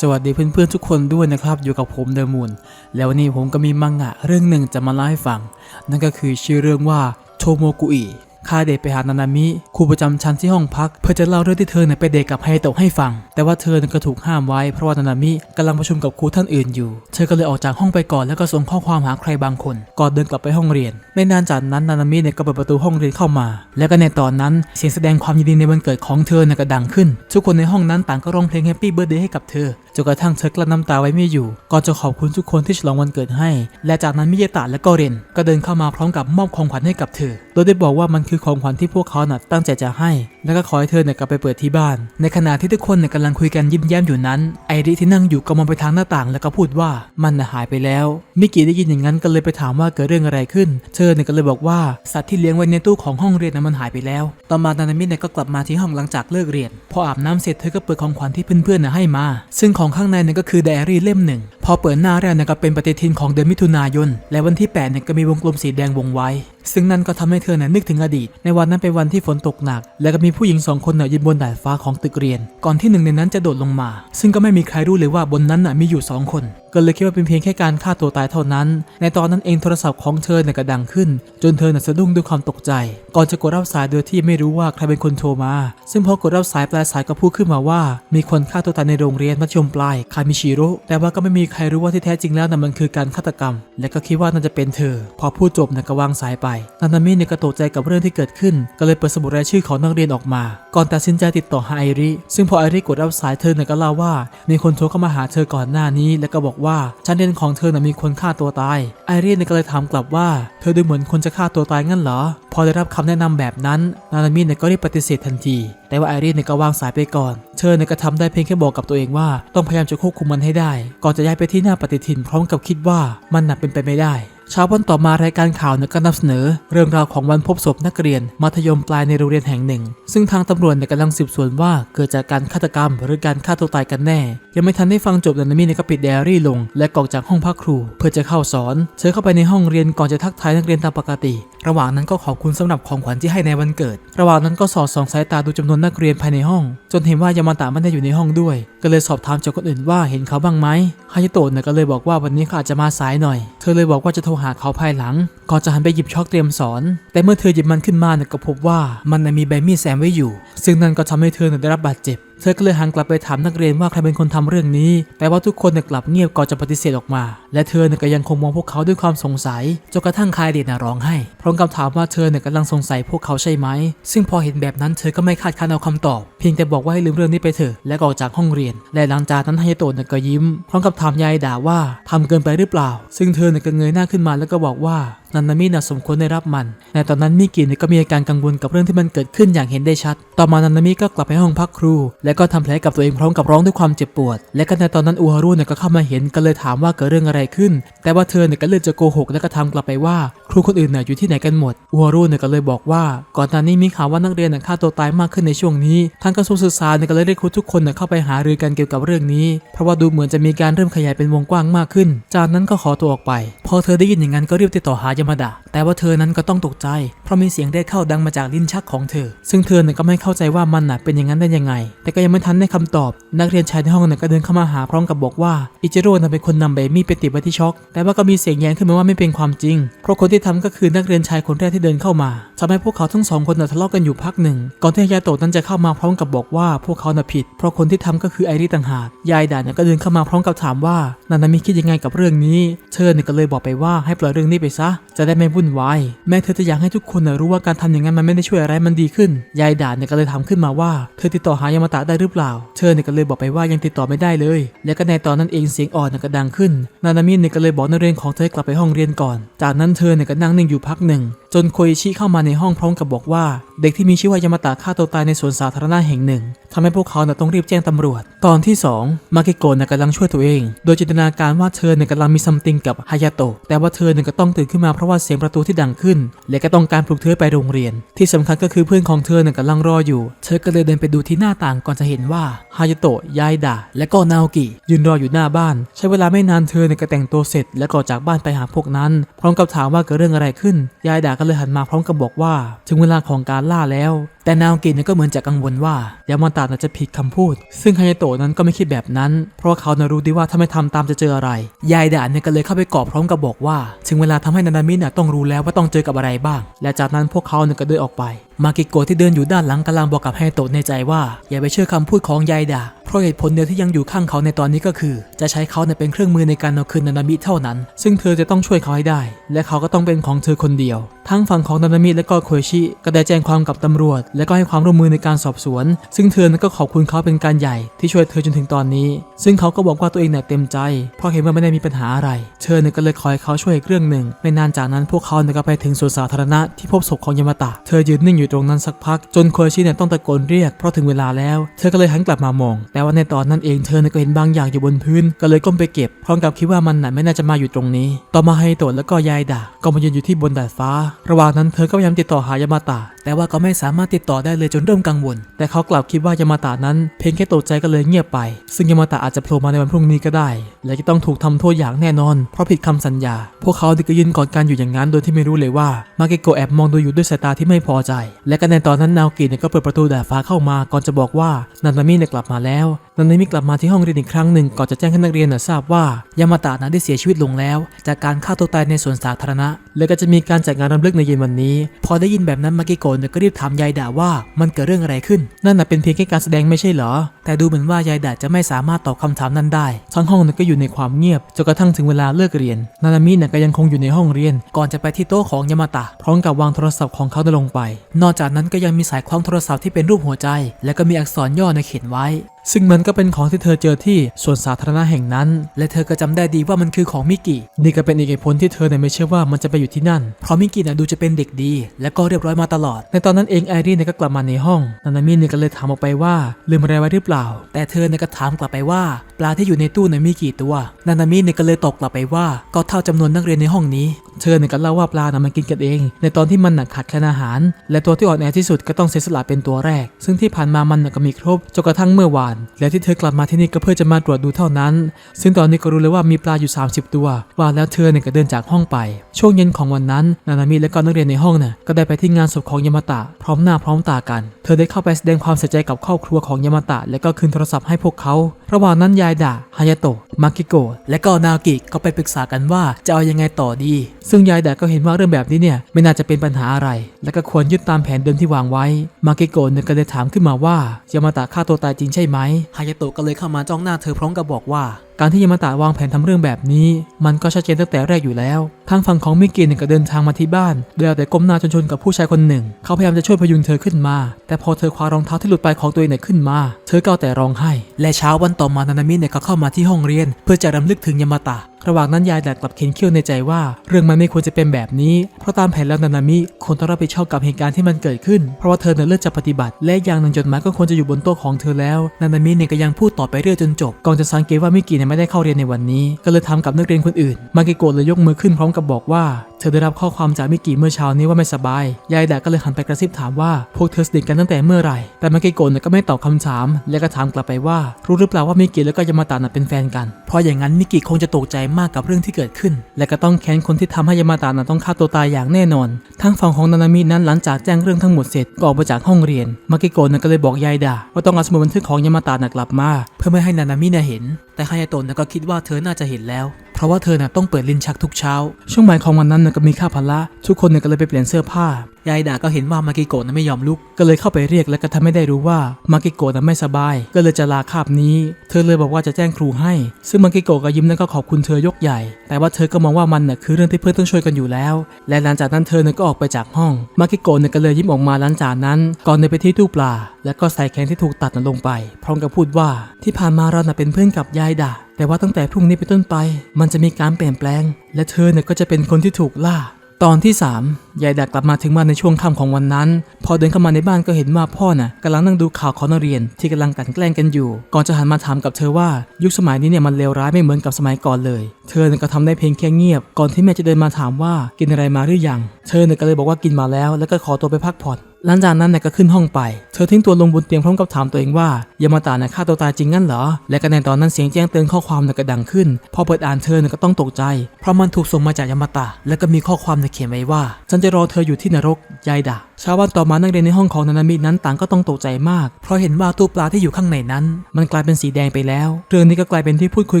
สวัสดีเพื่อนๆทุกคนด้วยนะครับ อยู่กับผมเดอมูนแล้ววันนี้ผมก็มีมังงะเรื่องหนึ่งจะมาเล่าให้ฟัง นั่นก็คือชื่อเรื่องว่าโทโมกุอิ ข้าเดทไปหานานามิครูประจำชั้นที่ห้องพัก เพื่อจะเล่าเรื่องที่เธอเนี่ยไปเดทกับไฮโตะให้ฟัง แต่ว่าเธอก็ถูกห้ามไว้เพราะว่านานามิกำลังประชุมกับครูท่านอื่นอยู่ เธอก็เลยออกจากห้องไปก่อนแล้วก็ส่งข้อความหาใครบางคน ก่อนเดินกลับไปห้องเรียน ไม่นานจากนั้นนานามิเนี่ยก็เปิดประตูห้องเรียนเข้ามา แล้วก็ในตอนนั้นเสียงแสดงความยินดีในวันเกิดของเธอเนี่ยก็ดังขึ้น ทุกคนในห้องนั้นต่างก็ร้องเพลงแฮปปี้เบิร์ดเดย์ให้กับเธอจนกระทั่งเธอกลั้นน้ำตาไว้ไม่อยู่ก่อนจะขอบคุณทุกคนที่ฉลองวันเกิดให้ และจากนั้นมิยาตะและก็เรนก็เดินเข้ามาพร้อมกับมอบของขวัญให้กับเธอ โดยได้บอกว่ามันคือของขวัญที่พวกเขาน่ะตั้งใจจะให้ แล้วก็ขอให้เธอเนี่ยกลับไปเปิดที่บ้าน ในขณะที่ทุกคนเนี่ยกำลังคุยกันยิ้มแย้มอยู่นั้น ไอริที่นั่งอยู่ก็มองไปทางหน้าต่าง แล้วก็พูดว่ามันน่ะหายไปแล้วมิกิได้ยินอย่างนั้นก็เลยไปถามว่าเกิดเรื่องอะไรขึ้น เธอเนี่ยก็เลยบอกว่าสัตว์ที่เลี้ยงไว้ในตู้ของห้องเรียนน่ะมันหายไปแล้ว ต่อมานานามิเนี่ยก็กลับมาที่ห้องหลังจากเลิกเรียน พออาบน้ำเสร็จเธอก็เปิดของขวัญที่เพื่อนๆน่ะให้มา ซึ่งของข้างในเนี่ยก็คือไดอารี่เล่มหนึ่ง พอเปิดหน้าแรกเนี่ยก็เป็นปฏิทินของเดือนมิถุนายน และวันที่8เนี่ยก็มีวงกลมสีแดงวงไว้ ซึ่งนั่นก็ทำให้เธอเนี่ยนึกถึงอดีต ในวันนั้นเป็นวันที่ฝนตกหนัก และก็มีผู้หญิงสองคนเนี่ยยืนบนดาดฟ้าของตึกเรียน ก่อนที่หนึ่งในนั้นจะโดดลงมา ซึ่งก็ไม่มีใครรู้เลยว่าบนนั้นน่ะมีอยู่สองคน ก็เลยคิดว่าเป็นเพียงแค่การฆ่าตัวตายเท่านั้น ในตอนนั้นเองโทรศัพท์ของเธอเนี่ยก็ดังขึ้น จนเธอน่ะสะดุ้งด้วยความตกใจ ก่อนจะกดรับสายโดยที่ไม่รู้ว่าใครเป็นคนโทรมา ซึ่งพอกดรับสายปลายสายก็พูดขึ้นมาว่า มีคนฆ่าตัวตายในโรงเรียนมัธยมปลายคามิชิโร่แต่ว่าก็ไม่มีใครรู้ว่าที่แท้จริงแล้วน่ะมันคือการฆาตกรรม และก็คิดว่าน่าจะเป็นเธอ พอพูดจบเนี่ยก็วางสายไปนานามิเนี่ยก็ตกใจกับเรื่องที่เกิดขึ้น ก็เลยเปิดสมุดรายชื่อของนักเรียนออกมา ก่อนตัดสินใจติดต่อหาไอริ ซึ่งพอไอริกดรับสายเธอเนี่ยก็เล่าว่า มีคนโทรเข้ามาหาเธอก่อนหน้านี้ แล้วก็บอกว่าชั้นเรียนของเธอน่ะมีคนฆ่าตัวตาย ไอริเนี่ยก็เลยถามกลับว่า เธอดูเหมือนคนจะฆ่าตัวตายงั้นเหรอ พอได้รับคำแนะนำแบบนั้น นานามิเนี่ยก็รีบปฏิเสธทันที แต่ว่าไอริเนี่ยก็วางสายไปก่อน เธอเนี่ยก็ทำได้เพียงแค่บอกกับตัวเองว่า ต้องพยายามจะควบคุมมันให้ได้ ก่อนจะย้ายไปที่หน้าปฏิทินพร้อมกับคิดว่ามันหน่ะเป็นไปไม่ได้ เช้าวันต่อมารายการข่าวเนยก็นำเสนอ เรื่องราวของวันพบศพนักเรียน มัธยมปลายในโรงเรียนแห่งหนึ่ง ซึ่งทางตำรวจกำลังสืบสวนว่าเกิดจากการฆาตกรรม หรือการฆ่าตัวตายกันแน่ ยังไม่ทันได้ฟังจบนานามิเนี่ยก็ปิดไดอารี่ลง และกออกจากห้องพักครู เพื่อจะเข้าสอนเธอเข้าไปในห้องเรียนก่อนจะทักทายนักเรียนตามปกติ ระหว่างนั้นก็ขอบคุณสำหรับของขวัญที่ให้ในวันเกิด ระหว่างนั้นก็สอดส่องสายตาดูจำนวนนักเรียนภายในห้อง จนเห็นว่ายามาตะไม่ได้อยู่ในห้องด้วย ก็เลยสอบถามจากคนอื่นว่าเห็นเขาบ้างไหมฮายโตะเนี่ยก็เลยบอกว่าวันนี้เขาอาจจะมาสายหน่อย เธอเลยบอกว่าจะโทรหาหาเขาภายหลัง ก่อนจะหันไปหยิบช็อกเตรียมสอน แต่เมื่อเธอหยิบมันขึ้นมาเนี่ยก็พบว่ามันน่ะมีใบมีดแซมไว้อยู่ ซึ่งนั่นก็ทำให้เธอได้รับบาดเจ็บ เธอก็เลยหันกลับไปถามนักเรียนว่าใครเป็นคนทำเรื่องนี้ แต่ว่าทุกคนเนี่ยกลับเงียบก่อนจะปฏิเสธออกมา และเธอเนี่ยก็ยังคงมองพวกเขาด้วยความสงสัยจนกระทั่งคายเดชน่ะร้องไห้พร้อมกับถามว่าเธอเนี่ยกำลังสงสัยพวกเขาใช่ไหม ซึ่งพอเห็นแบบนั้นเธอก็ไม่คาดคันเอาคำตอบ เพียงแต่บอกว่าให้ลืมเรื่องนี้ไปเถอะและก็ออกจากห้องเรียน และหลังจากนั้นไฮโตะเนี่ยก็ยิ้ม พร้อมกับถามยายด่าว่าทำเกินไปหรือเปล่า ซึ่งเธอเนี่ยก็เงยหน้าขึ้นมาแล้วก็บอกว่า นันนามิน่ะสมควรได้รับมัน ในตอนนั้นมิกิเนี่ยก็มีอาการกังวลกับเรื่องที่มันเกิดขึ้นอย่างเห็นได้ชัด ต่อมานันนามิก็กลับไปห้องพักครู และก็ทำแผลกับตัวเองพร้อมกับร้องด้วยความเจ็บปวด และก็ในตอนนั้นอูฮารุเนี่ยก็เข้ามาเห็นก็เลยถามว่าเกิดเรื่องอะไรขึ้น แต่ว่าเธอเนี่ยก็เลือกจะโกหกและก็ทำกลับไปว่า ครูคนอื่นเนี่ยอยู่ที่ไหนกันหมดอูฮารุเนี่ยก็เลยบอกว่า ก่อนหน้านี้มีข่าวว่านักเรียนเนี่ยฆ่าตัวตายมากขึ้นในช่วงนี้ทางกระทรวงศึกษาเนี่ยก็เลยเรียกครูทุกคนเนี่ยเข้าไปหารือกันเกี่ยวกับเรื่องนี้ เพราะว่าดูเหมือนจะมีการเริ่มขยายเป็นวงกว้างมากขึ้น จากนั้นก็ขอตัวออกไป พอเธอได้ยินอย่างนั้นก็รีบติดต่อหายามาดะ แต่ว่าเธอนั้นก็ต้องตกใจ เพราะมีเสียงเรียกเข้าดังมาจากลิ้นชักของเธอ ซึ่งเธอเนี่ยก็ไม่เข้าใจว่ามันน่ะเป็นอย่างนั้นได้ยังไง แต่ก็ยังไม่ทันได้คำตอบ นักเรียนชายในห้องเนี่ยก็เดินเข้ามาหาพร้อมกับบอกว่าอิจิโร่น่ะเป็นคนนำเบมี่ไปติดไว้ที่ช็อกแต่ว่าก็มีเสียงแย้งขึ้นมาว่าไม่เป็นความจริง เพราะคนที่ทำก็คือนักเรียนชายคนแรกที่เดินเข้ามาทำให้พวกเขาทั้งสองคนน่ะทะเลาะกันอยู่พักหนึ่ง ก่อนที่ยายโตะนั้นจะเข้ามาพร้อมกับบอกว่าพวกเขาน่ะผิด เพราะคนที่ทำก็คือไอริต่างหากยายด่านก็เดินเข้ามาพร้อมกับถามว่านานามิคิดยังไงกับเรื่องนี้ เธอเนี่ยก็เลยบอกไปว่าให้ปล่อยเรื่องนี้ไปซะจะได้ไม่วุ่นวาย แม้เธอจะอยากให้ทุกคนรู้ว่าการทำอย่างนั้นมันไม่ได้ช่วยอะไรมันดีขึ้น ยายด่าเนี่ยก็เลยถามขึ้นมาว่า เธอติดต่อหายามาตะได้หรือเปล่า เธอเนี่ยก็เลยบอกไปว่ายังติดต่อไม่ได้เลย และก็ในตอนนั้นเองเสียงอ่อนน่ยก็ดังขึ้น นานามิเนี่ยก็เลยบอกนักเรียนของเธอกลับไปห้องเรียนก่อน จากนั้นเธอเนี่ยก็นั่งนิ่งอยู่พักหนึ่ง จนโคอิชิเข้ามาในห้องพร้อมกับบอกว่า เด็กที่มีชื่อว่ายามาตะฆ่าตัวตายในสวนสาธารณะแห่งหนึ่งทำให้พวกเขาต้องรีบแจ้งตำรวจ ตอนที่ 2 มาเกโกะนกำลังช่วยตัวเอง โดยจินตนาการว่าเธอเนี่ยกำลังมีซัมติงกับฮายาโตะแต่ว่าเธอเนี่ยก็ต้องตื่นขึ้นมาเพราะว่าเสียงประตูที่ดังขึ้น และก็ต้องการปลุกเธอไปโรงเรียน ที่สำคัญก็คือเพื่อนของเธอเนี่ยกำลังรออยู่ เธอก็เลยเดินไปดูที่หน้าต่างก่อนจะเห็นว่าฮายาโตะยายดะและก็นาโอกิยืนรออยู่หน้าบ้าน ใช้เวลาไม่นานเธอเนี่ยก็แต่งตัวเสร็จ และก็จากบ้านไปหาพวกนั้น พร้อมกับถามว่าเกิดเรื่องอะไรขึ้นยายดะก็เลยหันมาพร้อมกับบอกว่า ถึงเวลาของการล่าแล้ว แต่นาโอกินี่ก็เหมือนจะกังวลว่ายามาตะน่ะจะผิดคำพูด ซึ่งไฮโตะนั้นก็ไม่คิดแบบนั้น เพราะว่าเขานะรู้ดีว่าถ้าไม่ทำตามจะเจออะไร ยายด่านเนี่ยก็เลยเข้าไปกอบพร้อมกับบอกว่า ถึงเวลาทำให้นานามิเนี่ยต้องรู้แล้วว่าต้องเจอกับอะไรบ้าง และจากนั้นพวกเขาเนี่ยก็เดินออกไป มากิโกะที่เดินอยู่ด้านหลังกำลังบอกกับไฮโตะในใจว่า อย่าไปเชื่อคำพูดของยายด่าเพราะเหตุผลเดียวที่ยังอยู่ข้างเขาในตอนนี้ก็คือ จะใช้เขาเนี่ยเป็นเครื่องมือในการเอาคืนนานามิเท่านั้น ซึ่งเธอจะต้องช่วยเขาให้ได้ และเขาก็ต้องเป็นของเธอคนเดียว ทั้งฝั่งของนานามิและก็โคชิก็ได้แจ้งความกับตำรวจ และก็ให้ความร่วมมือในการสอบสวน ซึ่งเธอก็ขอบคุณเขาเป็นการใหญ่ที่ช่วยเธอจนถึงตอนนี้ ซึ่งเขาก็บอกว่าตัวเองเนี่ยเต็มใจ เพราะเห็นว่าไม่ได้มีปัญหาอะไร เธอเนี่ยก็เลยคอยเขาช่วยเรื่องหนึ่ง ไม่นานจากนั้นพวกเขาเนี่ยก็ไปถึงสวนสาธารณะที่พบศพของยามาตะ เธอยืนนิ่งอยู่ตรงนั้นสักพัก จนโคชิเนี่ยต้องตะโกนเรียกเพราะถึงเวลาแล้ว เธอก็เลยหันกลับมามองแต่ว่าในตอนนั้นเองเธอเนี่ยก็เห็นบางอย่างอยู่บนพื้น ก็เลยก้มไปเก็บ พร้อมกับคิดว่ามันน่ะไม่น่าจะมาอยู่ตรงนี้ ต่อมาไฮโตะแล้วก็ยายด่าก็มายืนอยู่ที่บนดาดฟ้า ระหว่างนั้นเธอก็พยายามติดต่อหายามาตะแต่ว่าก็ไม่สามารถติดต่อได้เลยจนเริ่มกังวล แต่เขากลับคิดว่ายามาตะนั้น เพียงแค่ตกใจก็เลยเงียบไป ซึ่งยามาตะอาจจะโผล่มาในวันพรุ่งนี้ก็ได้ และจะต้องถูกทำโทษอย่างแน่นอน เพราะผิดคำสัญญา พวกเขาดึกก็ยืนกอดกันอยู่อย่างนั้นโดยที่ไม่รู้เลยว่ามาเกโกแอบมองดูอยู่ด้วยสายตาที่ไม่พอใจ และก็ในตอนนั้นนาโกิเนี่ยก็เปิดประตูดาดฟ้าเข้ามาก่อนจะบอกว่านานามิเนี่ยกลับมาแล้วนันนามิกลับมาที่ห้องเรียนอีกครั้งหนึ่งก่อนจะแจ้งให้นักเรียนทราบว่ายามาตะนั้นได้เสียชีวิตลงแล้ว จากการฆ่าตัวตายในสวนสาธารณะ และก็จะมีการจัดงานรำลึกในเย็นวันนี้ พอได้ยินแบบนั้นมากิโกะก็รีบถามยายด่าว่ามันเกิดเรื่องอะไรขึ้น นั่นน่ะเป็นเพียงแค่การแสดงไม่ใช่เหรอ แต่ดูเหมือนว่ายายด่าจะไม่สามารถตอบคำถามนั้นได้ ทั้งห้องก็อยู่ในความเงียบจนกระทั่งถึงเวลาเลิกเรียน นานามิเนี่ยก็ยังคงอยู่ในห้องเรียน ก่อนจะไปที่โต๊ะของยามาตะพร้อมกับวางโทรศัพท์ของเขาลงไป นอกจากนั้นก็ยังมีสายคล้องโทรศัพท์ที่เป็นรูปหัวใจ และก็มีอักษรย่อในเขียนไว้ ซึ่งมันก็เป็นของที่เธอเจอที่สวนสาธารณะแห่งนั้น และเธอก็จำได้ดีว่ามันคือของมิกินี่ก็เป็นอีกเหตุผลที่เธอเนี่ยไม่เชื่อว่ามันจะไปอยู่ที่นั่น เพราะมิกิเนี่ยดูจะเป็นเด็กดี และก็เรียบร้อยมาตลอด ในตอนนั้นเองไอรีนเนี่ยก็กลับมาในห้อง นานามิเนี่ยก็เลยถามออกไปว่าลืมอะไรไว้หรือเปล่า แต่เธอเนี่ยก็ถามกลับไปว่า ปลาที่อยู่ในตู้เนี่ยมีกี่ตัว นานามิเนี่ยก็เลยตอบกลับไปว่า ก็เท่าจำนวนนักเรียนในห้องนี้ เธอเนี่ยก็เล่าว่าปลาน่ะมันกินกันเอง ในตอนที่มันหนักขาดแคลนอาหาร และตัวที่อ่อนแอที่สุดก็ต้องเสียสละเป็นตัวแรก ซึ่งที่ผ่านมามันก็มีครบจนกระทั่งเมื่อวานและที่เธอกลับมาที่นี่ก็เพื่อจะมาตรวจดูเท่านั้น ซึ่งตอนนี้ก็รู้เลยว่ามีปลาอยู่ 30 ตัว ว่าแล้วเธอเนี่ยก็เดินจากห้องไป ช่วงเย็นของวันนั้น นานามิและก็นักเรียนในห้องน่ะก็ได้ไปที่งานศพของยามาตะ พร้อมหน้าพร้อมตากัน เธอได้เข้าไปแสดงความเสียใจกับครอบครัวของยามาตะ และก็คืนโทรศัพท์ให้พวกเขา ระหว่างนั้นยายดะฮายาโตะมากิโกะและก็นากิก็ไปปรึกษากันว่าจะเอายังไงต่อดี ซึ่งยายดะก็เห็นว่าเรื่องแบบนี้เนี่ยไม่น่าจะเป็นปัญหาอะไร และก็ควรยึดตามแผนเดิมที่วางไว้ มากิโกะเนี่ยก็เลยถามขึ้นมาว่ายามาตะฆ่าตัวตายจริงใช่ไหมฮายาโตะก็เลยเข้ามาจ้องหน้าเธอพร้อมกับบอกว่าการที่ยามาตะวางแผนทำเรื่องแบบนี้ มันก็ชัดเจนตั้งแต่แรกอยู่แล้ว ทางฝั่งของมิกิเนี่ยก็เดินทางมาที่บ้านโดยเอาแต่ก้มหน้าจนชนกับผู้ชายคนหนึ่ง เขาพยายามจะช่วยพยุงเธอขึ้นมา แต่พอเธอคว้ารองเท้าที่หลุดไปของตัวเองเนี่ยขึ้นมา เธอก็แต่ร้องไห้ และเช้าวันต่อมานานามิเนี่ยก็เข้ามาที่ห้องเรียน เพื่อจะรำลึกถึงยามาตะ ระหว่างนั้นยายแดกกลับเข็นเขี้ยวในใจว่า เรื่องมันไม่ควรจะเป็นแบบนี้ เพราะตามแผนแล้วนานามิควรต้องรับผิดชอบกับเหตุการณ์ที่มันเกิดขึ้น เพราะว่าเธอเนี่ยเลือกจะปฏิบัติ และอย่างหนึ่งจดหมายก็ควรจะอยู่บนโต๊ะของเธอแล้ว นานามิเนี่ยก็ยังพูดต่อไปเรื่อยจนจบก่อนจะสังเกตว่ามิกิเนี่ยไม่ได้เข้าเรียนในวันนี้ ก็เลยทำกับนักเรียนคนอื่น มากิโกะเลยยกมือขึ้นพร้อมกับบอกว่าเธอได้รับข้อความจากมิกิเมื่อเช้านี้ว่าไม่สบาย ยายแดกก็เลยหันไปกระซิบถามว่าพวกเธอสนิทกันตั้งแต่เมื่อไหร่ แต่มากิโกะเนี่ยก็ไม่ตอบคำถาม และก็ถามกลับไปว่า รู้หรือเปล่าว่ามิกิแล้วก็ยามาตะน่ะเป็นแฟนกัน เพราะอย่างนั้นมิกิคงจะตกใจมากกับเรื่องที่เกิดขึ้น และก็ต้องแค้นคนที่ทำให้ยามาตะน่ะต้องฆ่าตัวตายอย่างแน่นอน ทางฝั่งของนานามินั้นหลังจากแจ้งเรื่องทั้งหมดเสร็จก็ออกมาจากห้องเรียน มากิโกะน่ะก็เลยบอกยายดาว่าต้องเอาสมุดบันทึกของยามาตะน่ะกลับมา เพื่อไม่ให้นานามิน่ะเห็น แต่ฮายาโตะน่ะก็คิดว่าเธอน่าจะเห็นแล้วเพราะว่าเธอน่ะต้องเปิดลิ้นชักทุกเช้า ช่วงบ่ายของวันนั้นก็มีค่าพละ ทุกคนก็เลยไปเปลี่ยนเสื้อผ้ายายด่าก็เห็นว่ามากิโกะน่ะไม่ยอมลุก ก็เลยเข้าไปเรียกและก็ทำให้ได้รู้ว่ามากิโกะน่ะไม่สบาย ก็เลยจะลาคาบนี้ เธอเลยบอกว่าจะแจ้งครูให้ ซึ่งมากิโกะก็ยิ้มแล้วก็ขอบคุณเธอยกใหญ่ แต่ว่าเธอก็มองว่ามันน่ะคือเรื่องที่เพื่อนต้องช่วยกันอยู่แล้ว และหลังจากนั้นเธอน่ะก็ออกไปจากห้อง มากิโกะน่ะก็เลยยิ้มออกมาหลังจากนั้น ก่อนเดินไปที่ตู้ปลา แล้วก็ใส่แขนที่ถูกตัดน่ะลงไป พร้อมกับพูดว่าที่ผ่านมาเราน่ะเป็นเพื่อนกับยายด่าแต่ว่าตั้งแต่พรุ่งนี้เป็นต้นไป มันจะมีการเปลี่ยนแปลง และเธอเนี่ยก็จะเป็นคนที่ถูกล่า ตอนที่ 3 ยายดักกลับมาถึงบ้านในช่วงค่ำของวันนั้น พอเดินเข้ามาในบ้านก็เห็นว่าพ่อน่ะกำลังนั่งดูข่าวของนักเรียนที่กำลังกันแกล้งกันอยู่ ก่อนจะหันมาถามกับเธอว่ายุคสมัยนี้เนี่ยมันเลวร้ายไม่เหมือนกับสมัยก่อนเลย เธอเนี่ยก็ทำได้เพียงแค่เงียบ ก่อนที่แม่จะเดินมาถามว่ากินอะไรมาหรือยัง เธอเนี่ยก็เลยบอกว่ากินมาแล้ว แล้วก็ขอตัวไปพักผ่อน หลังจากนั้นนายก็ขึ้นห้องไป เธอทิ้งตัวลงบนเตียงพร้อมกับถามตัวเองว่ายามาตาน่ะฆ่าตัวตายจริงงั้นเหรอ และก็ในตอนนั้นเสียงแจ้งเตือนข้อความน่ะก็ดังขึ้น พอเปิดอ่านเธอน่ะก็ต้องตกใจ เพราะมันถูกส่งมาจากยามาตาและก็มีข้อความน่ะเขียนไว้ว่าฉันจะรอเธออยู่ที่นรกยายด่าเช้าวันต่อมานักเรียนในห้องของนานามินั้นต่างก็ต้องตกใจมาก เพราะเห็นว่าตู้ปลาที่อยู่ข้างในนั้น มันกลายเป็นสีแดงไปแล้ว เรื่องนี้ก็กลายเป็นที่พูดคุย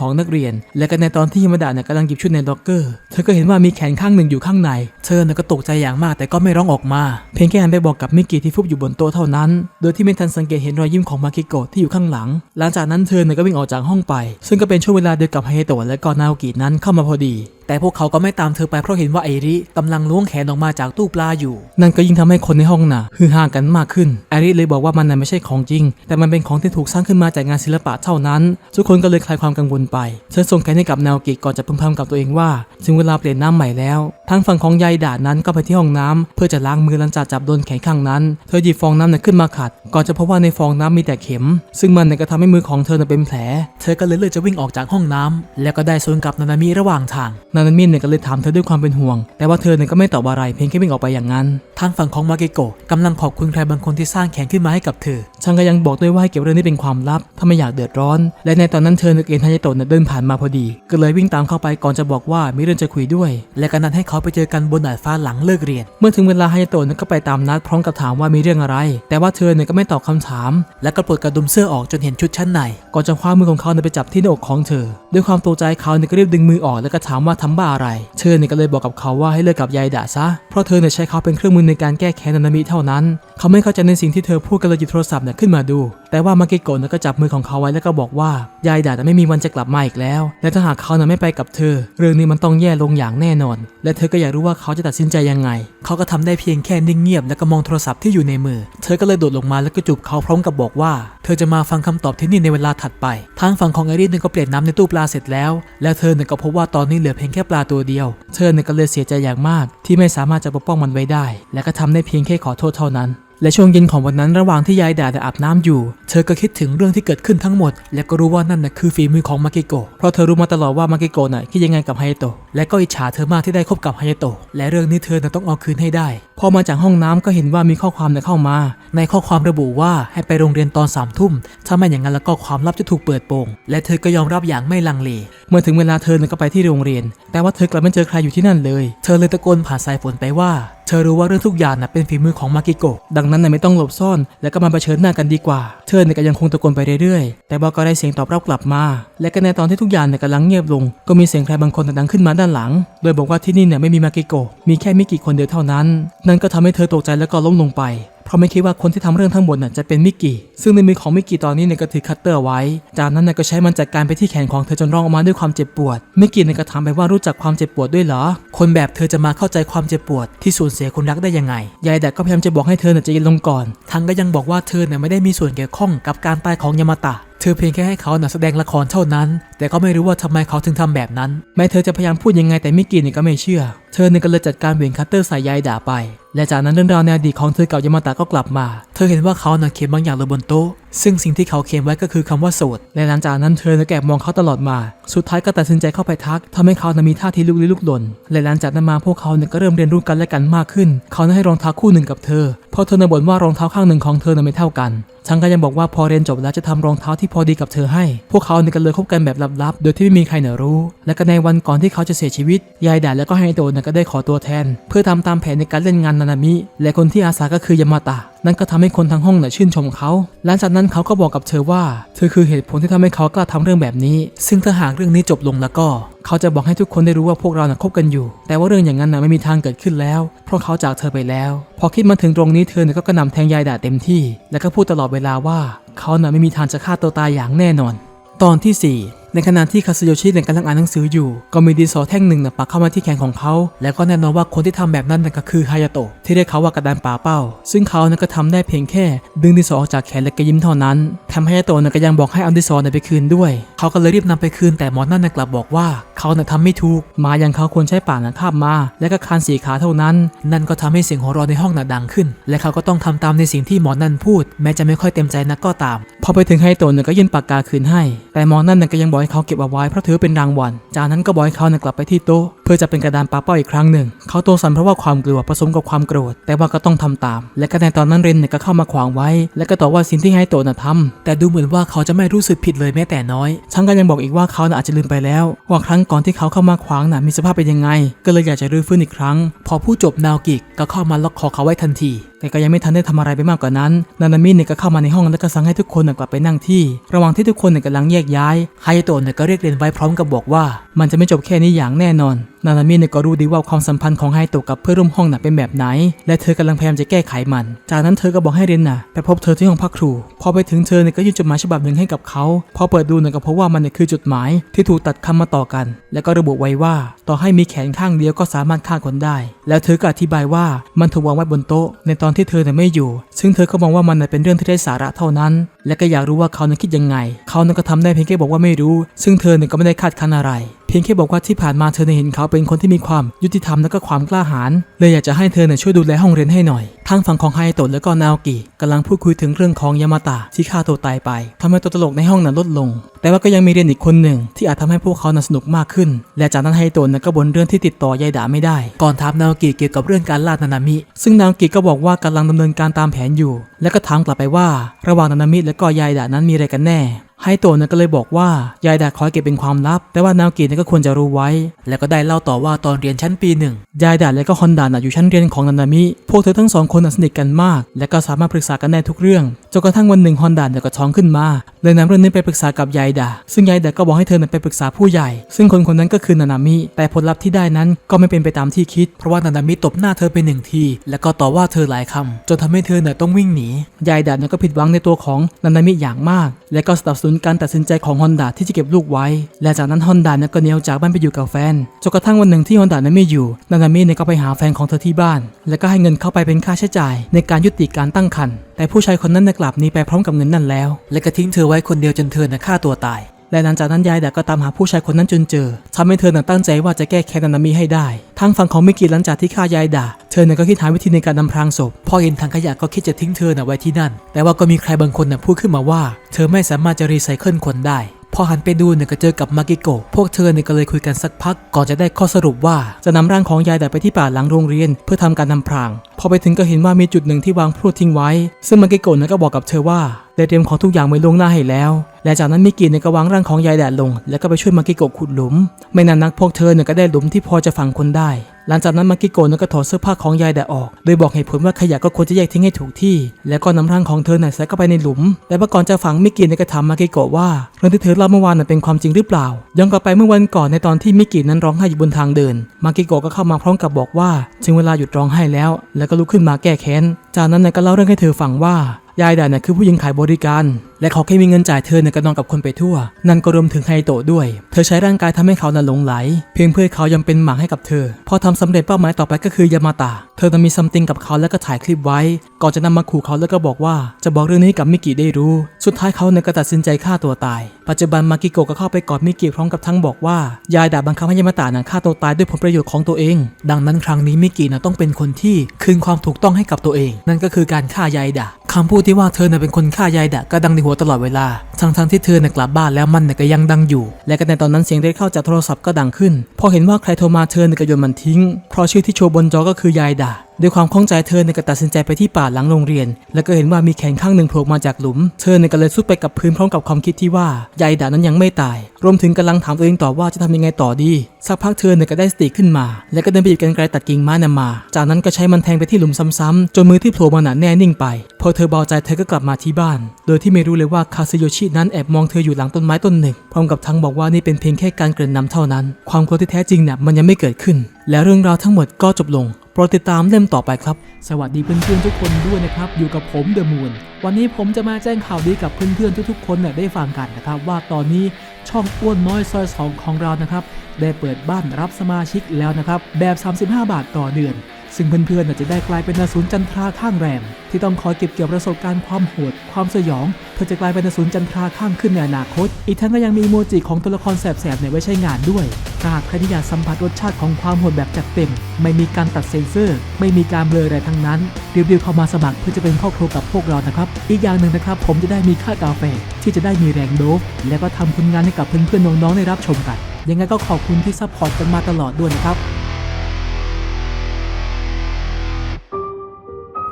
ของนักเรียน และก็ในตอนที่ยามาดาเนี่ยกำลังหยิบชุดในล็อกเกอร์ เธอก็เห็นว่ามีแขนข้างหนึ่งอยู่ข้างใน เธอน่ะก็ตกใจอย่างมากแต่ก็ไม่ร้องออกมา เพียงแค่หันไปบอกกับมิกกี้ที่ฟุบอยู่บนโต๊ะเท่านั้น โดยที่ไม่ทันสังเกตเห็นรอยยิ้มของมาคิโกะที่อยู่ข้างหลัง หลังจากนั้นเธอเนี่ยก็วิ่งออกจากห้องไป ซึ่งก็เป็นช่วงเวลาเดียวกับไฮโตะและก็นาโอกินั้นเข้ามาพอดีแต่พวกเขาก็ไม่ตามเธอไปเพราะเห็นว่าไอริกำลังล้วงแขนออกมาจากตู้ปลาอยู่ นั่นก็ยิ่งทำให้คนในห้องน่ะฮือฮากันมากขึ้นไอริเลยบอกว่ามันน่ะไม่ใช่ของจริง แต่มันเป็นของที่ถูกสร้างขึ้นมาจากงานศิลปะเท่านั้น ทุกคนก็เลยคลายความกังวลไปเธอส่งแขนให้กับนาโอกิก่อนจะพึมพำกับตัวเองว่าถึงเวลาเปลี่ยนน้ำใหม่แล้วทางฝั่งของยายด่านั้นก็ไปที่ห้องน้ำเพื่อจะล้างมือหลังจากจับโดนแขนข้างนั้น เธอหยิบฟองน้ำน่ะขึ้นมาขัด ก่อนจะพบว่าในฟองน้ำมีแต่เข็ม ซึ่งมันน่ะก็ทำให้มือของเธอน่ะเป็นแผล เธอก็เลยเลือกจะวิ่งออกจากห้องน้ำแล้วก็ได้สวนกับนานามิระหว่างทางนานามิเนี่ยก็เลยถามเธอด้วยความเป็นห่วง แต่ว่าเธอเนี่ยก็ไม่ตอบอะไร เพียงแค่วิ่งออกไปอย่างนั้น ทางฝั่งของมาเกโกะกำลังขอบคุณใครบางคนที่สร้างแขนขึ้นมาให้กับเธอช่างก็ยังบอกด้วยว่าให้เก็บเรื่องนี้เป็นความลับ ถ้าไม่อยากเดือดร้อน และในตอนนั้นเธอนึกเอ็นทายาโตะเนี่ยเดินผ่านมาพอดี ก็เลยวิ่งตามเข้าไปก่อนจะบอกว่ามีเรื่องจะคุยด้วย และก็นัดให้เขาไปเจอกันบนดาดฟ้าหลังเลิกเรียน เมื่อถึงเวลาฮายาโตะนั้นก็ไปตามนัดพร้อมกับถามว่ามีเรื่องอะไร แต่ว่าเธอเนี่ยก็ไม่ตอบคำถาม และก็ปลดกระดุมเสื้อออกจนเห็นชุดชั้นใน ก่อนจะคว้ามือของเขาเนี่ยไปจับที่หน้าอกของเธอ ด้วยความตกใจเขาเนี่ยก็รีบดึงมือออกแล้วก็ถามว่าทำบ้าอะไร เธอเนี่ยก็เลยบอกกับเขาว่าให้เลิกกับยายดาซะ เพราะเธอเนี่ยใช้เขาเป็นเครื่องมือในการแก้แค้นนานามิเท่านั้น เขาไม่เข้าใจในสิ่งที่เธอพูดก็เลยหยิบโทรศัพท์เนี่ยขึ้นมาดู แต่ว่ามาเกโกะเนี่ยก็จับมือของเขาไว้แล้วก็บอกว่ายายดะจะไม่มีวันจะกลับมาอีกแล้ว และถ้าหากเขาเนี่ยไม่ไปกับเธอ เรื่องนี้มันต้องแย่ลงอย่างแน่นอน และเธอก็อยากรู้ว่าเขาจะตัดสินใจยังไง เขาก็ทำได้เพียงแค่นิ่งเงียบแล้วก็มองโทรศัพท์ที่อยู่ในมือ เธอก็เลยโดดลงมาแล้วก็จูบเขาพร้อมกับบอกว่า เธอจะมาฟังคำตอบที่นี่ในเวลาถัดไป ทางฝั่งของไอริสเนี่ยก็เปลี่ยนน้ำในตู้ปลาเสร็จแล้ว และเธอเนี่ยก็พบว่าตอนนี้เหลือเพียงแค่ปลาตัวเดียว เธอเนี่ยก็เลยเสียใจอย่างมาก ที่ไม่สามารถจะปกป้องมันไว้ได้ และก็ทำได้เพียงแค่ขอโทษเท่านั้น และช่วงเย็นของวันนั้นระหว่างที่ยายด่าแต่อาบน้ำอยู่ เธอก็คิดถึงเรื่องที่เกิดขึ้นทั้งหมด และก็รู้ว่านั่นน่ะคือฝีมือของมากิโกะเพราะเธอรู้มาตลอดว่ามากิโกะน่ะคิดยังไงกับไฮโตะและก็อิจฉาเธอมากที่ได้คบกับไฮโตะและเรื่องนี้เธอน่ะต้องเอาคืนให้ได้ พอมาจากห้องน้ำก็เห็นว่ามีข้อความเนี่ยเข้ามา ในข้อความระบุว่าให้ไปโรงเรียนตอนสามทุ่มถ้าไม่อย่างนั้นแล้วก็ความลับจะถูกเปิดโปงและเธอก็ยอมรับอย่างไม่ลังเลเมื่อถึงเวลาเธอเนี่ยก็ไปที่โรงเรียน แต่ว่าเธอกลับไม่เจอใครอยู่ที่นั่นเลย เธอเลยตะโกนผ่านสายฝนไปว่า เธอรู้ว่าเรื่องทุกอย่างน่ะเป็นฝีมือของมากิโกะดังนั้นน่ะไม่ต้องหลบซ่อน แล้วก็มาเผชิญหน้ากันดีกว่า เธอเนี่ยก็ยังคงตะโกนไปเรื่อยๆ แต่บอก็ได้เสียงตอบรับกลับมา และก็ในตอนที่ทุกอย่างเนี่ยกำลังเงียบลง ก็มีเสียงใครบางคนดังขึ้นมาด้านหลัง โดยบอกว่าที่นี่เนี่ยไม่มีมากิโกะมีแค่มิกิคนเดียวเท่านั้น นั่นก็ทำให้เธอตกใจแล้วก็ล้มลงไป เพราะไม่คิดว่าคนที่ทำเรื่องทั้งหมดน่ะจะเป็นมิกกี้ซึ่งในมือของมิกกี้ตอนนี้เนี่ยก็ถือคัตเตอร์ไว้ จากนั้นน่ะก็ใช้มันจัดการไปที่แขนของเธอจนร้องออกมาด้วยความเจ็บปวดมิกกี้เนี่ยก็ถามไปว่ารู้จักความเจ็บปวดด้วยเหรอ คนแบบเธอจะมาเข้าใจความเจ็บปวด ที่สูญเสียคนรักได้ยังไง ยายแดกก็พยายามจะบอกให้เธอน่ะใจเย็นลงก่อน ทั้งก็ยังบอกว่าเธอเนี่ยไม่ได้มีส่วนเกี่ยวข้องกับการตายของยามาตะเธอเพียงแค่ให้เขาน่ะแสดงละครเท่านั้น แต่ก็ไม่รู้ว่าทำไมเขาถึงทำแบบนั้น แม้เธอจะพยายามพูดยังไงแต่มิกกี้เนี่ยก็ไม่เชื่อ เธอเนี่ยก็เลยจัดการเหวี่ยงคัตเตอร์ส่ยายด่าไป และจากนั้นเรื่องราวในอดีตของเธอกับยามาตะก็กลับมา เธอเห็นว่าเขาน่ะเขียนบางอย่างลงบนโต๊ะ ซึ่งสิ่งที่เขาเขียนไว้ก็คือคำว่าโสด และหลังจากนั้นเธอเนี่ยแอบมองเขาตลอดมา สุดท้ายก็ตัดสินใจเข้าไปทักทำให้เขาน่ะมีท่าทีลุกลี้ลุกลน และหลังจากนั้นมาพวกเขาเนี่ยก็เริ่มเรียนรู้กันและกันมากขึ้น เขาได้ให้รองเท้าคู่หนึ่งกับเธอ เพราะเธอน่ะบ่นว่ารองเท้าข้างหนึ่งของเธอน่ะไม่เท่ากันช่างก็ยังบอกว่าพอเรียนจบแล้วจะทำรองเท้าที่พอดีกับเธอให้ พวกเขาเนี่ยก็เลยคบกันแบบลับๆ โดยที่ไม่มีใครเนี่ยรู้ และก็ในวันก่อนที่เขาจะเสียชีวิต ยายด่าแล้วก็ไฮโตะเนี่ยก็ได้ขอตัวแทน เพื่อทำตามแผนในการเล่นงานนานามิ และคนที่อาสาก็คือยามาตะ นั่นก็ทำให้คนทั้งห้องเนี่ยชื่นชมเขา หลังจากนั้นเขาก็บอกกับเธอว่า เธอคือเหตุผลที่ทำให้เขากล้าทำเรื่องแบบนี้ ซึ่งถ้าหากเรื่องนี้จบลงแล้วก็ เขาจะบอกให้ทุกคนได้รู้ว่าพวกเราน่ะคบกันอยู่ แต่ว่าเรื่องอย่างนั้นน่ะไม่มีทางเกิดขึ้นแล้ว เพราะเขาจากเธอไปแล้ว พอคิดมาถึงตรงนี้เธอเนี่ยก็กระหน่ำแทงยายด่าเต็มที่ แล้วก็พูดตลอดเวลาว่า เขาน่ะไม่มีทางจะฆ่าตัวตายอย่างแน่นอน ตอนที่ 4 ในขณะที่คาซึโยชิเนี่ยกำลังอ่านหนังสืออยู่ ก็มีดินสอแท่งหนึ่งน่ะปักเข้ามาที่แขนของเขา แล้วก็แน่นอนว่าคนที่ทำแบบนั้นน่ะก็คือฮายาโตะที่เรียกเขาว่ากระดานป่าเป้า ซึ่งเขาเนี่ยก็ทำได้เพียงแค่ ดึงดินสอออกจากแขนและก็ยิ้มเท่านั้นแถมฮายาโตะเนี่ยก็ยังบอกให้เอาดินสอเนี่ยไปคืนด้วย เขาก็เลยรีบนำไปคืนแต่หมอนั่นน่ะกลับบอกว่าเขาน่ะทำไม่ถูกมาอย่างเขาควรใช้ป่ากน่ะคาบมา และก็คานสีขาเท่านั้น นั่นก็ทำให้เสียงหัวเราะในห้องน่ะดังขึ้น และเขาก็ต้องทำตามในสิ่งที่หมอนั่นพูด แม้จะไม่ค่อยเต็มใจนักก็ตาม พอไปถึงไฮโตนี่ยก็ยื่นปากกาคืนให้ แต่หมอนั่นน่ะก็ยังบอกให้เขาเก็บเอาไว้เพราะถือเป็นรางวัล จากนั้นก็บอกให้เขาเนี่ยกลับไปที่โต๊ะเพื่อจะเป็นกระดานปาเป้าอีกครั้งหนึ่ง เขาตัวสั่นเพราะว่าความกลัวผสมกับความโกรธ แต่ว่าก็ต้องทำตาม และก็ในตอนนั้นเรนเนี่ยก็เข้ามาขวางไว้ และก็ตอบว่าสิ่งที่ไฮโตะน่ะทำแต่ดูเหมือนว่าเขาจะไม่รู้สึกผิดเลยแม้แต่น้อย ช่างก็ยังบอกอีกว่าเขาน่ะอาจจะลืมไปแล้ว ว่าครั้งก่อนที่เขาเข้ามาขวางน่ะมีสภาพเป็นยังไง ก็เลยอยากจะรื้อฟื้นอีกครั้ง พอผู้จบนาวกิกก็เข้ามาล็อกคอเขาไว้ทันที แต่ก็ยังไม่ทันได้ทำอะไรไปมากกว่านั้น นานามิเนี่ยก็เข้ามาในห้องแล้วก็สั่งให้ทุกคนกลับไปนั่งที่ ระหว่างที่ทุกคนเนี่ยกำลังแยกย้ายไฮโตะเนี่ยก็เรียกเรนไว้พร้อมกับบอกว่า มันจะไม่จบแค่นี้อย่างแน่นอน นานามิเนี่ยก็รู้ดีว่าความสัมพันธ์ของไฮโตะกับเพื่อนร่วมห้องน่ะเป็นแบบไหน และเธอกำลังพยายามจะแก้ไขมัน จากนั้นเธอก็บอกให้เรนน่ะไปพบเธอที่ห้องพักครู พอไปถึงเธอเนี่ยก็ยื่นจดหมายฉบับหนึ่งให้กับเขา พอเปิดดูเนี่ยก็พบว่ามันเนี่ยคือจดหมายที่ถูกตัดคำมาต่อกัน แล้วก็ระบุไว้ว่า ต่อให้มีแขนข้างเดียวก็สามารถฆ่าคนได้ แล้วเธอก็อธิบายว่ามันถูกวางไว้บนโต๊ะ ในตอนที่เธอเนี่ยไม่อยู่ ซึ่งเธอก็มองว่ามันน่ะเป็นเรื่องที่ได้สาระเท่านั้น และก็อยากรู้ว่าเขานั้นคิดยังไง เขานั้นก็ทำได้เพียงแค่บอกว่าไม่รู้ ซึ่งเธอเนี่ยก็ไม่ได้คาดคันอะไรเพียงแค่บอกว่าที่ผ่านมาเธอเนี่ยเห็นเขาเป็นคนที่มีความยุติธรรมและก็ความกล้าหาญเลยอยากจะให้เธอเนี่ยช่วยดูแลห้องเรียนให้หน่อย ทางฝั่งของไฮโตะและก็นาโอกิกำลังพูดคุยถึงเรื่องของยามาตะที่ฆ่าตัวตายไปทำให้ตัวตลกในห้องนั้นลดลง แต่ว่าก็ยังมีเรียนอีกคนหนึ่ง ที่อาจทำให้พวกเขานั้นสนุกมากขึ้น และจากนั้นไฮโตะนั้นก็บ่นเรื่องที่ติดต่อยายดาไม่ได้ ก่อนถามนาโอกิเกี่ยวกับเรื่องการล่านานามิ ซึ่งนาโอกิก็บอกว่ากำลังดำเนินการตามแผนอยู่ และก็ถามกลับไปว่า ระหว่างนานามิและก็ยายดานั้นมีอะไรกันแน่ไฮโตนี่ยก็เลยบอกว่ายายดาขอเก็บเป็นความลับ แต่ว่านาโอกินะก็ควรจะรู้ไว้ แล้วก็ได้เล่าต่อว่าตอนเรียนชั้นปีหนึ่งยายดาและก็ฮอนดาน่ะอยู่ชั้นเรียนของนานามิ พวกเธอทั้งสองคนสนิทกันมาก และก็สามารถปรึกษากันได้ทุกเรื่องจนกระทั่งวันหนึ่งฮอนดานี่ยก็ท้องขึ้นมาเลยนำเรื่องนี้ไปปรึกษากับยายดาซึ่งยายดาก็บอกให้เธอน่ะไปปรึกษาผู้ใหญ่ ซึ่งคนคนนั้นก็คือนานามิ แต่ผลลัพธ์ที่ได้นั้นก็ไม่เป็นไปตามที่คิด เพราะว่านานามิตบหน้าเธอไปหนึ่งที แล้วก็ต่อว่าเธอหลายคำจนทำให้เธอเนี่ยต้องวิ่งหนียายดาเนี่ยก็ผิดหวังในตัวของนานามิอย่างมาก และก็สนับสนุนการตัดสินใจของฮอนดาที่จะเก็บลูกไว้ และจากนั้นฮอนดาเนี่ยก็เนีออกจากบ้านไปอยู่กับแฟนจนกระทั่งวันหนึ่งที่ฮอนดานั้นไม่อยู่นานามิเนี่ยก็ไปหาแฟนของเธอที่บ้าน แล้วก็ให้เงินเข้าไปเป็นค่าใช้จ่าย ในการยุติการตั้งครรภ์แต่ผู้ชายคนนั้นเนี่ยกลับหนีไปพร้อมกับเงินนั่นแล้ว และก็ทิ้งเธอไว้คนเดียวจนเธอน่ะฆ่าตัวตาย และหลังจากนั้นยายดาก็ตามหาผู้ชายคนนั้นจนเจอทำให้เธอน่ะตั้งใจว่าจะแก้แค้นนานามิให้ได้ ทางฝั่งของมิกิหลังจากที่ฆ่ายายดา เธอน่ะก็คิดหาวิธีในการนำพรางศพ พอเห็นถังขยะก็คิดจะทิ้งเธอน่ะไว้ที่นั่น แต่ว่าก็มีใครบางคนน่ะพูดขึ้นมาว่า เธอไม่สามารถจะรีไซเคิลคนได้พอหันไปดูเนี่ยก็เจอกับมากิโกะ พวกเธอเนี่ยก็เลยคุยกันสักพัก ก่อนจะได้ข้อสรุปว่าจะนำร่างของยายดาไปที่ป่าหลังโรงเรียน เพื่อทำการนำพราง พอไปถึงก็เห็นว่ามีจุดหนึ่งที่วางพรวดทิ้งไว้ ซึ่งมากิโกะเนี่ยก็บอกกับเธอว่าได้เตรียมของทุกอย่างไว้ล่วงหน้าให้แล้ว และจากนั้นมิกิเนี่ยก็วางร่างของยายแดดลง แล้วก็ไปช่วยมากิโกะขุดหลุม ไม่นานนักพวกเธอเนี่ยก็ได้หลุมที่พอจะฝังคนได้ หลังจากนั้นมากิโกะเนี่ยก็ถอดเสื้อผ้าของยายแดดออก โดยบอกเหตุผลว่าขยะก็ควรจะแยกทิ้งให้ถูกที่ แล้วก็นำร่างของเธอเนี่ยใส่เข้าไปในหลุม แต่ว่าก่อนจะฝังมิกิเนี่ยก็ถามมากิโกะว่าเรื่องที่เธอเล่าเมื่อวานน่ะเป็นความจริงหรือเปล่า ย้อนกลับไปเมื่อวันก่อนในตอนที่มิกินั้นร้องไห้อยู่บนทางเดิน มากิโกะก็เข้ามาพร้อมกับบอกว่าถึงเวลาหยุดร้องไห้แล้ว แล้วก็ลุกขึ้นมาแก้แค้น จากนั้นนายก็เล่าเรื่องให้เธอฟังว่า ยายดาเนี่ยคือผู้หญิงขายบริการ และเขาแค่มีเงินจ่ายเธอเนี่ยก็นอนกับคนไปทั่ว นั่นก็รวมถึงไฮโตะด้วย เธอใช้ร่างกายทำให้เขาน่ะหลงไหล เพียงเพื่อเขายังเป็นหมากให้กับเธอ พอทำสำเร็จเป้าหมายต่อไปก็คือยามาตะ เธอจะมีซัมติงกับเขาแล้วก็ถ่ายคลิปไว้ ก่อนจะนำมาขู่เขาแล้วก็บอกว่าจะบอกเรื่องนี้กับมิกิได้รู้ สุดท้ายเขาเนี่ยก็ตัดสินใจฆ่าตัวตาย ปัจจุบันมากิโกะก็เข้าไปกอดมิกิพร้อมกับทั้งบอกว่ายายดาบังคับให้ยามาตะน่ะฆ่าตัวตายด้วยผลประโยชน์ของตัวเอง ดังนั้นครั้งนี้มิกิน่ะต้องเป็นคนที่คืนความถูกต้องให้กับตัวเอง นั่นก็คือการฆ่ายายดาคำพูดที่ว่าเธอน่ยเป็นคนฆ่ายายดะก็ดังในหัวตลอดเวลา ทั้งทั้งๆที่เธอเนี่ยกลับบ้านแล้วมันเนี่ยก็ยังดังอยู่ และก็ในตอนนั้นเสียงได้เข้าจากโทรศัพท์ก็ดังขึ้น พอเห็นว่าใครโทรมาเธอเนี่ยก็โยนมันทิ้ง เพราะชื่อที่โชว์บนจอก็คือยายดะด้วยความข้องใจเธอเนี่ยก็ตัดสินใจไปที่ป่าหลังโรงเรียน แล้วก็เห็นว่ามีแขนข้างหนึ่งโผล่มาจากหลุม เธอเนี่ยก็เลยซุดไปกับพื้นพร้อมกับความคิดที่ว่ายายดานั้นยังไม่ตาย รวมถึงกำลังถามตัวเองต่อว่าจะทำยังไงต่อดี สักพักเธอเนี่ยก็ได้สติขึ้นมา แล้วก็เดินไปหยิบกรรไกรตัดกิ่งไม้นำมา จากนั้นก็ใช้มันแทงไปที่หลุมซ้ำๆจนมือที่โผล่มาหนาแน่นิ่งไป พอเธอเบาใจเธอก็กลับมาที่บ้าน โดยที่ไม่รู้เลยว่าคาซึโยชินั้นแอบมองเธออยู่หลังต้นไม้ต้นหนึ่ง พร้อมกับทั้งบอกว่านี่เป็นเพียงแค่การเกริ่นนำเท่านั้น ความกลัวที่แท้จริงเนี่ยมันยังไม่เกิดขึ้น และเรื่องราวทั้งหมดก็จบลง โปรดติดตามเล่มต่อไปครับ สวัสดีเพื่อนๆทุกคนด้วยนะครับ อยู่กับผมเดอะมูนวันนี้ผมจะมาแจ้งข่าวดีกับเพื่อนๆทุกๆ คนเนี่ยได้ฟังกันนะครับ ว่าตอนนี้ช่องอ้วนน้อยซอยสองของเรานะครับ ได้เปิดบ้านรับสมาชิกแล้วนะครับ แบบ 35 บาทต่อเดือน ซึ่งเพื่อนๆจะได้กลายเป็นนสูนจันทราข้างแรมที่ต้องคอยเก็บเกี่ยวประสบการณ์ความโหด ความสยอง เพื่อจะกลายเป็นนสูนจันทราข้างขึ้นในอนาคต อีกทั้งก็ยังมีอีโมจิของตัวละครแสบๆเนี่ยไว้ใช้งานด้วยถ้าหากใครที่อยากสัมผัสรสชาติของความโหดแบบจัดเต็ม ไม่มีการตัดเซ็นเซอร์ ไม่มีการเบลออะไรทั้งนั้นรีบๆเข้ามาสมัครเพื่อจะเป็นครอบครัวกับพวกเรานะครับ อีกอย่างหนึ่งนะครับ ผมจะได้มีค่ากาแฟที่จะได้มีแรงโดบและก็ทำผลงานให้กับเพื่อนๆน้องๆได้รับชมกันยังไงก็ขอบคุณที่ซัพพอร์ตกันมาตลอดด้วยนะครับ